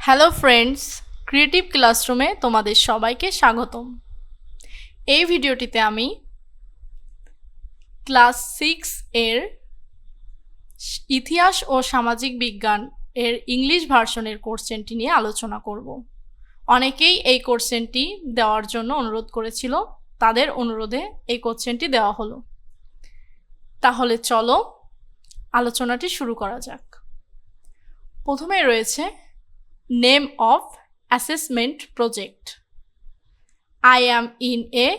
Hello friends creative ক্লাসরুমে তোমাদের সবাইকে স্বাগতম। এই ভিডিওটিতে আমি ক্লাস সিক্স এর ইতিহাস ও সামাজিক বিজ্ঞান এর ইংলিশ ভার্সনের কোর্সেনটি নিয়ে আলোচনা করব। অনেকেই এই কোর্সেনটি দেওয়ার জন্য অনুরোধ করেছিল, তাদের অনুরোধে এই কোর্সেনটি দেওয়া হলো। তাহলে চলো আলোচনাটি শুরু করা যাক। প্রথমে রয়েছে name of assessment project I am in a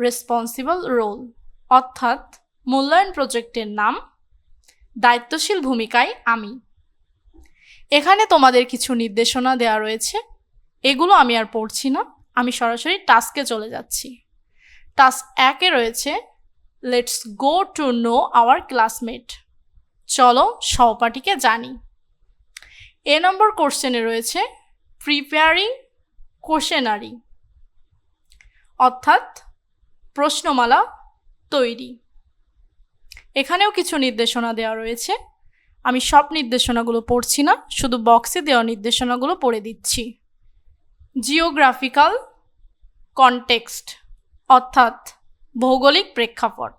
responsible role অর্থাৎ মূল্যায়ন প্রজেক্টের নাম দায়িত্বশীল ভূমিকায় আমি। এখানে তোমাদের কিছু নির্দেশনা দেওয়া রয়েছে। এগুলো আমি আর পড়ছি না। আমি সরাসরি টাস্কে চলে যাচ্ছি। টাস্ক একে রয়েছে let's go to know our classmate চলো সহপাঠীকে জানি। এ নম্বর কোশ্চেনে রয়েছে প্রিপেয়ারিং কোশ্চেনারি অর্থাৎ প্রশ্নমালা তৈরি। এখানেও কিছু নির্দেশনা দেওয়া রয়েছে। আমি সব নির্দেশনাগুলো পড়ছি না, শুধু বক্সে দেওয়া নির্দেশনাগুলো পড়ে দিচ্ছি। জিওগ্রাফিক্যাল কনটেক্সট অর্থাৎ ভৌগোলিক প্রেক্ষাপট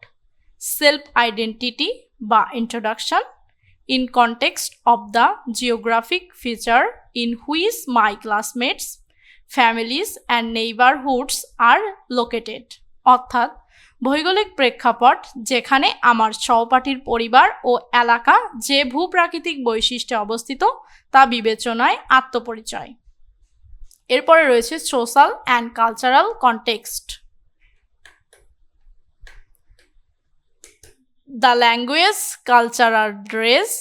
সেলফ আইডেন্টিটি বা introduction in context of the geographic feature in which my classmates, families and neighborhoods are located অর্থাৎ ভৌগোলিক প্রেক্ষাপট যেখানে আমার সহপাঠীর পরিবার ও এলাকা যে ভূপ্রাকৃতিক বৈশিষ্ট্যে অবস্থিত তা বিবেচনায় আত্মপরিচয়। এরপরে রয়েছে social and cultural context the language, cultural dress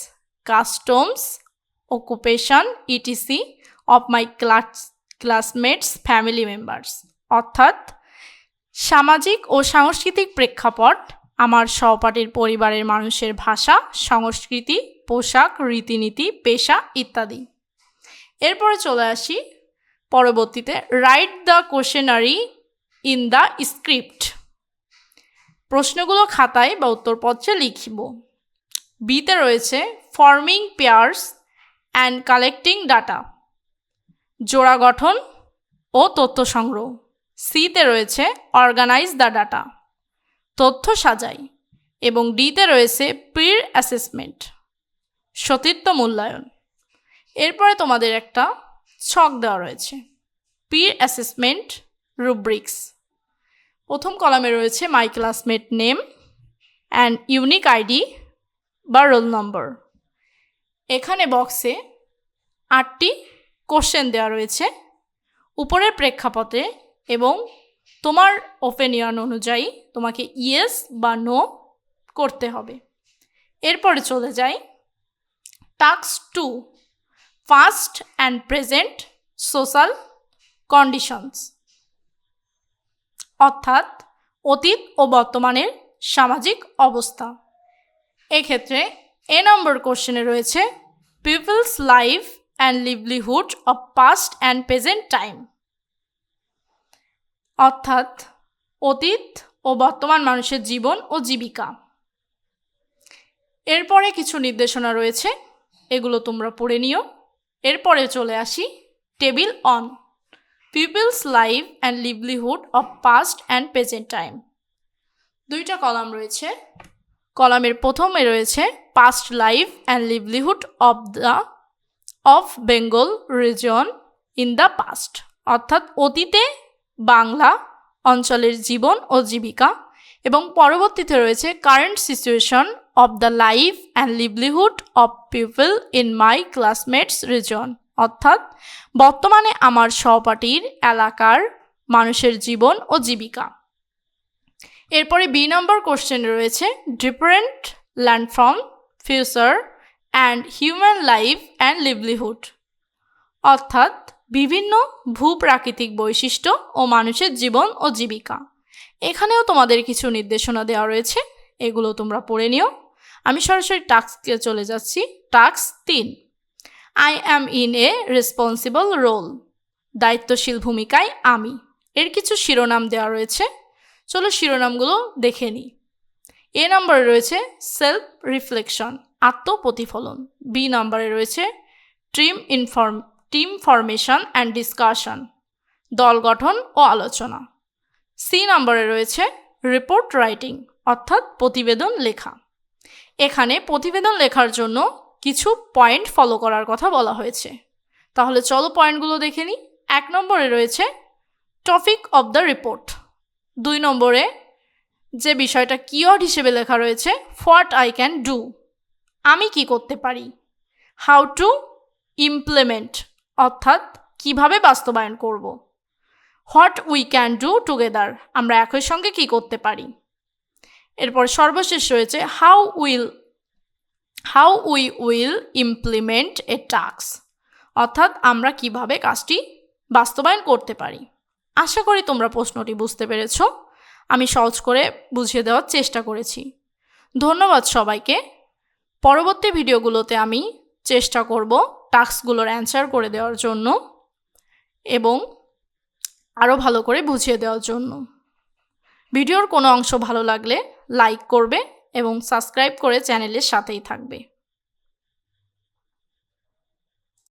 customs occupation, etc of my class, classmates family members. অর্থাৎ সামাজিক ও সাংস্কৃতিক প্রেক্ষাপট আমার সহপাঠীর পরিবারের মানুষের ভাষা সংস্কৃতি পোশাক রীতিনীতি পেশা ইত্যাদি। এরপরে চলে আসি পরবর্তীতে write the questionary in the script প্রশ্নগুলো খাতায় বা উত্তরপত্রে লিখিব। বিতে রয়েছে forming pairs and collecting data জোড়া গঠন ও তথ্য সংগ্রহ। সিতে রয়েছে অর্গানাইজ দ্য ডাটা তথ্য সাজাই, এবং ডিতে রয়েছে প্রির অ্যাসেসমেন্ট সতীর্থ মূল্যায়ন। এরপরে তোমাদের একটা ছক দেওয়া রয়েছে পির অ্যাসেসমেন্ট রুব্রিক্স প্রথম কলামে রয়েছে my classmate name and unique ID বা রোল নম্বর এখানে বক্সে আটটি কোশ্চেন দেওয়া রয়েছে, উপরের প্রেক্ষাপটে এবং তোমার ওপেনিয়ন অনুযায়ী তোমাকে ইয়েস বা নো করতে হবে। এরপরে চলে যাই tasks two past and present social conditions অর্থাৎ অতীত ও বর্তমানের সামাজিক অবস্থা। এক্ষেত্রে এ নম্বর কোশ্চেনে রয়েছে people's life and livelihood of past and present time অর্থাৎ অতীত ও বর্তমান মানুষের জীবন ও জীবিকা। এরপরে কিছু নির্দেশনা রয়েছে, এগুলো তোমরা পড়ে নিও। এরপরে চলে আসি table on people's life and livelihood of past and present time দুইটা কলাম রয়েছে। কলামের প্রথমে রয়েছে past life and livelihood of the of Bengal region in the past অর্থাৎ অতীতে বাংলা অঞ্চলের জীবন ও জীবিকা এবং পরবর্তীতে রয়েছে current situation of the life and livelihood of people in my classmates region অর্থাৎ বর্তমানে আমার সহপাঠীর এলাকার মানুষের জীবন ও জীবিকা। এরপরে বি নম্বর কোশ্চেন রয়েছে different landform feature and human life and livelihood অর্থাৎ বিভিন্ন ভূপ্রাকৃতিক বৈশিষ্ট্য ও মানুষের জীবন ও জীবিকা। এখানেও তোমাদের কিছু নির্দেশনা দেওয়া রয়েছে, এগুলো তোমরা পড়ে নিও। আমি সরাসরি টাস্কে চলে যাচ্ছি। টাস্ক তিন। I am in a responsible role দায়িত্বশীল ভূমিকায় আমি। এর কিছু শিরোনাম দেওয়া রয়েছে। চলো শিরোনামগুলো দেখে নিই। এ নম্বরে রয়েছে সেলফ রিফ্লেকশন আত্মপ্রতিফলন। বি নম্বরে রয়েছে trim inform team formation and discussion দল গঠন ও আলোচনা। সি নম্বরে রয়েছে রিপোর্ট রাইটিং অর্থাৎ প্রতিবেদন লেখা। এখানে প্রতিবেদন লেখার জন্য কিছু পয়েন্ট ফলো করার কথা বলা হয়েছে। তাহলে চলো পয়েন্টগুলো দেখে নিই। এক নম্বরে রয়েছে টপিক অব দ্য রিপোর্ট দুই নম্বরে যে বিষয়টা কিওয়ার্ড হিসেবে লেখা রয়েছে হোয়াট আই ক্যান ডু আমি কি করতে পারি? হাউ টু ইমপ্লিমেন্ট অর্থাৎ কীভাবে বাস্তবায়ন করব? What we can do together আমরা একই সঙ্গে কি করতে পারি? এরপর সর্বশেষ রয়েছে how will how we will implement a task অর্থাৎ আমরা কীভাবে কাজটি বাস্তবায়ন করতে পারি। আশা করি তোমরা প্রশ্নটি বুঝতে পেরেছ। আমি সহজ করে বুঝিয়ে দেওয়ার চেষ্টা করেছি। ধন্যবাদ সবাইকে। পরবর্তী ভিডিওগুলোতে আমি চেষ্টা করব টাস্কগুলোর অ্যান্সার করে দেওয়ার জন্য এবং আরও ভালো করে বুঝিয়ে দেওয়ার জন্য। ভিডিওর কোনো অংশ ভালো লাগলে লাইক করবে এবং সাবস্ক্রাইব করে চ্যানেলের সাথেই থাকবে।